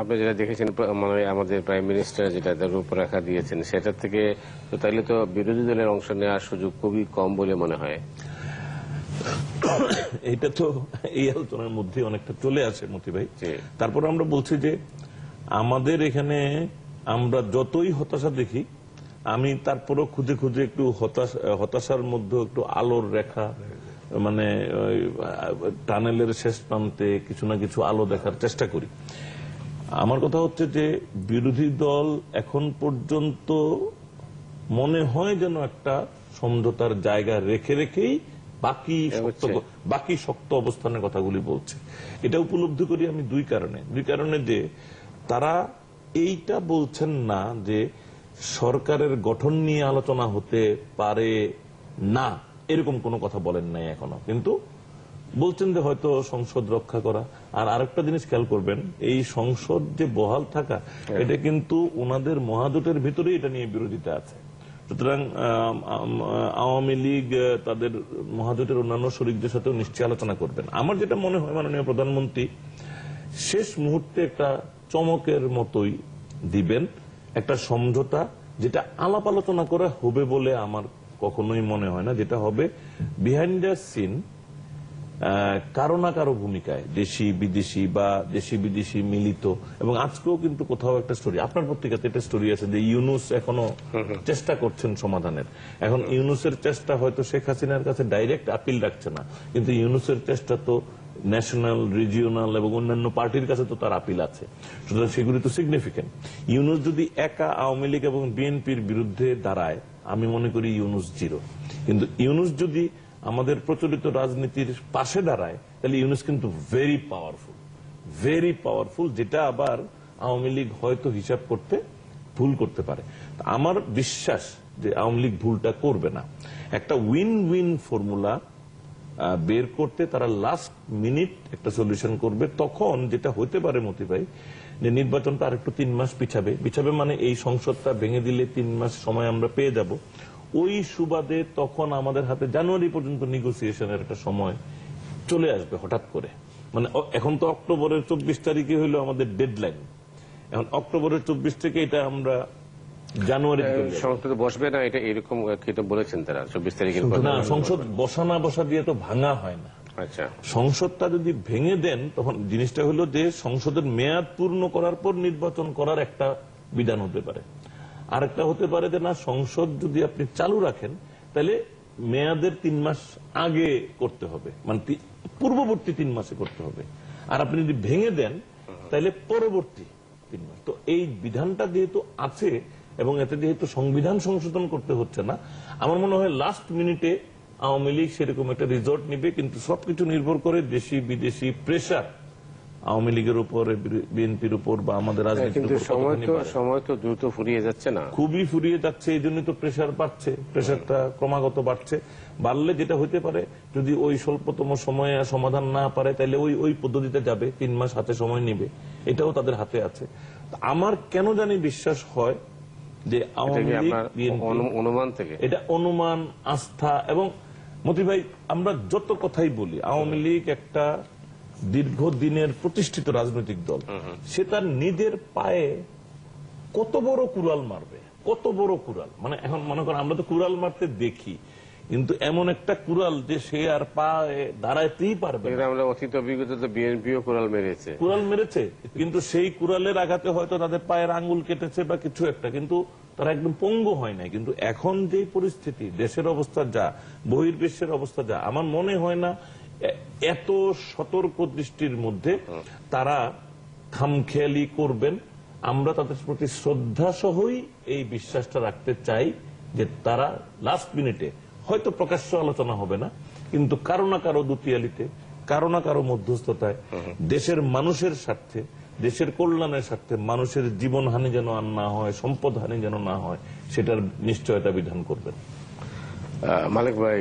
আপনি যেটা দেখেছেন মানে আমাদের প্রাইম মিনিস্টার যেটা রূপরেখা দিয়েছেন সেটা থেকে তো তাইলে তো বিরোধী দলের অংশ নেওয়ার সুযোগ খুবই কম বলে মনে হয়। এটা তো এই আলোচনার মধ্যে অনেকটা চলে আসে মতি ভাই। তারপর আমরা বলছি যে আমাদের এখানে আমরা যতই হতাশা দেখি আমি তারপরও খুঁজে খুঁজে একটু হতাশা হতাশার মধ্যে একটু আলোর রেখা মানে টানেলের শেষ প্রান্তে কিছু না কিছু আলো দেখার চেষ্টা করি। আমার কথা হচ্ছে যে বিরোধী দল এখন পর্যন্ত মনে হয় যেন একটা সমঝোতার জায়গা রেখে রেখেই বাকি শক্ত বাকি শক্ত অবস্থানের কথাগুলি বলছে। এটা উপলব্ধি করি আমি দুই কারণে। দুই কারণে যে তারা এইটা বলছেন না যে সরকারের গঠন নিয়ে আলোচনা হতে পারে না। এরকম কোনো কথা বলেন নাই এখনও। কিন্তু বলছেন যে হয়তো সংসদ রক্ষা করা। আর আরেকটা জিনিস খেয়াল করবেন এই সংসদ যে বহাল থাকা এটা কিন্তু ওনাদের মহাজোটের ভিতরেই এটা নিয়ে বিরোধিতা আছে। সুতরাং আওয়ামী লীগ তাদের মহাজোটের অন্যান্য শরিকদের সাথেও নিশ্চয়ই আলোচনা করবেন। আমার যেটা মনে হয় মাননীয় প্রধানমন্ত্রী শেষ মুহূর্তে একটা চমকের মতোই দিবেন একটা সমঝোতা যেটা আলাপ আলোচনা করে হবে বলে আমার কখনোই মনে হয় না যেটা হবে বিহাইন্ড দ্য সিন কারও না কারও ভূমিকায়, দেশি, বিদেশি বা দেশি, বিদেশি মিলিত। এবং আজকেও কিন্তু কোথাও একটা স্টোরি আপনার পত্রিকাতে একটা স্টোরি আছে যে ইউনুস এখনও চেষ্টা করছেন সমাধানের। এখন ইউনুসের চেষ্টা হয়তো শেখ হাসিনার কাছে ডাইরেক্ট আপিল রাখছে না। কিন্তু ইউনুসের চেষ্টা তো ন্যাশনাল রিজিওনাল এবং অন্যান্য পার্টির কাছে তো তার আপিল আছে। সুতরাং সেগুলি তো সিগনিফিকেন্ট ইউনুস যদি একা আওয়ামী লীগ এবং বিএনপির বিরুদ্ধে দাঁড়ায়, আমি মনে করি ইউনুস জিরো কিন্তু ইউনুস যদি আমাদের প্রচলিত রাজনীতির পাশে দাঁড়ায়, তাহলে ইউনুস কিন্তু ভেরি পাওয়ারফুল ভেরি পাওয়ারফুল যেটা আবার আওয়ামী লীগ হয়তো হিসাব করতে ভুল করতে পারে। আমার বিশ্বাস যে আওয়ামী লীগ ভুলটা করবে না। একটা উইন উইন ফর্মুলা বের করতে তারা লাস্ট মিনিট একটা সলিউশন করবে, তখন যেটা হতে পারে মতি ভাই যে নির্বাচনটা আরেকটু তিন মাস পিছাবে। পিছাবে মানে এই সংসদটা ভেঙে দিলে তিন মাস সময় আমরা পেয়ে যাব। ওই সুবাদে তখন আমাদের হাতে জানুয়ারি পর্যন্ত নেগোসিয়েশনের একটা সময় চলে আসবে হঠাৎ করে। মানে এখন তো অক্টোবরের চব্বিশ তারিখে হইল আমাদের ডেডলাইন এখন অক্টোবরের চব্বিশ থেকে এটা আমরা জানুয়ারি সংসদ বসবে না এটা এরকম বলেছেন তারা চব্বিশ তারিখের না সংসদ বসা না বসা দিয়ে তো ভাঙা হয় না। আচ্ছা। সংসদটা যদি ভেঙে দেন তখন জিনিসটা হলো যে সংসদের মেয়াদ পূর্ণ করার পর নির্বাচন করার একটা বিধান হতে পারে। আরেকটা হতে পারে যে না, সংসদ যদি আপনি চালু রাখেন, তাহলে মেয়াদের তিন মাস আগে করতে হবে। মানে পূর্ববর্তী তিন মাসে করতে হবে। আর আপনি যদি ভেঙে দেন, তাহলে পরবর্তী তিন মাস। তো এই বিধানটা যেহেতু আছে, এবং এতে যেহেতু সংবিধান সংশোধন করতে হচ্ছে না, আমার মনে হয় লাস্ট মিনিটে আওয়ামী লীগ সেরকম একটা রিজর্ট নিবে, কিন্তু সবকিছু নির্ভর করে দেশি বিদেশি প্রেশার আওয়ামী লীগের উপর বিএনপির উপর বা আমাদের রাজনীতির উপর সময় তো সময় তো দ্রুত ফুরিয়ে যাচ্ছে না। খুবই ফুরিয়ে যাচ্ছে এই জন্যই তো প্রেশার বাড়ছে। প্রেশারটা ক্রমাগত বাড়ছে। বাড়লে যেটা হতে পারে যদি ওই স্বল্পতম সময়ে সমাধান না পারে তাহলে ওই ওই পদ্ধতিতে যাবে তিন মাস হাতে সময় নেবে। এটাও তাদের হাতে আছে। আমার কেন জানি বিশ্বাস হয় যে আওয়ামী লীগ অনুমান থেকে? এটা অনুমান আস্থা এবং মতি ভাই আমরা যত কথাই বলি আওয়ামী লীগ একটা দীর্ঘদিনের প্রতিষ্ঠিত রাজনৈতিক দল সে তার নিজের পায়ে কত বড় কুড়াল মারবে কত বড় কুড়াল। মানে এখন মনে করেন আমরা তো কুড়াল মারতে দেখি কিন্তু এমন একটা কুড়াল যে সে আর পায়ে দাঁড়াইতেই পারবে আমরা অতীত অভিজ্ঞতা তো বিএনপিও কোরাল মেরেছে। কুড়াল মেরেছে কিন্তু সেই কুড়ালের আঘাতে হয়তো তাদের পায়ের আঙ্গুল কেটেছে বা কিছু একটা কিন্তু তারা একদম পঙ্গু হয় নাই। কিন্তু এখন যে পরিস্থিতি দেশের অবস্থা যা বহির্বিশ্বের অবস্থা যা আমার মনে হয় না এত সতর্ক দৃষ্টির মধ্যে তারা খামখেয়ালি করবেন। আমরা তাদের প্রতি শ্রদ্ধা সহই এই বিশ্বাসটা রাখতে চাই যে তারা লাস্ট মিনিটে হয়তো প্রকাশ্য আলোচনা হবে না কিন্তু কারও না কারও দুতিয়ালিতে কারও না কারও মধ্যস্থতায় দেশের মানুষের স্বার্থে দেশের কল্যাণের স্বার্থে মানুষের জীবন হানি যেন আর না হয় সম্পদ হানি যেন না হয় সেটার নিশ্চয়তা বিধান করবেন। মালিক ভাই